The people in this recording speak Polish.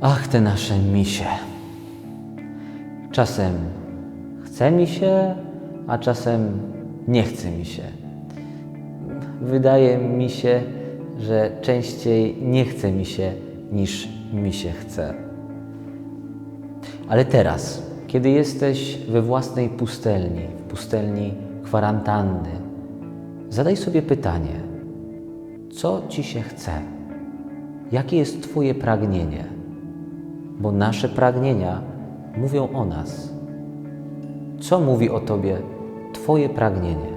Ach, te nasze misie. Czasem chce mi się, a czasem nie chce mi się. Wydaje mi się, że częściej nie chce mi się niż mi się chce. Ale teraz, kiedy jesteś we własnej pustelni, w pustelni kwarantanny, zadaj sobie pytanie: co ci się chce? Jakie jest Twoje pragnienie? Bo nasze pragnienia mówią o nas. Co mówi o Tobie Twoje pragnienie?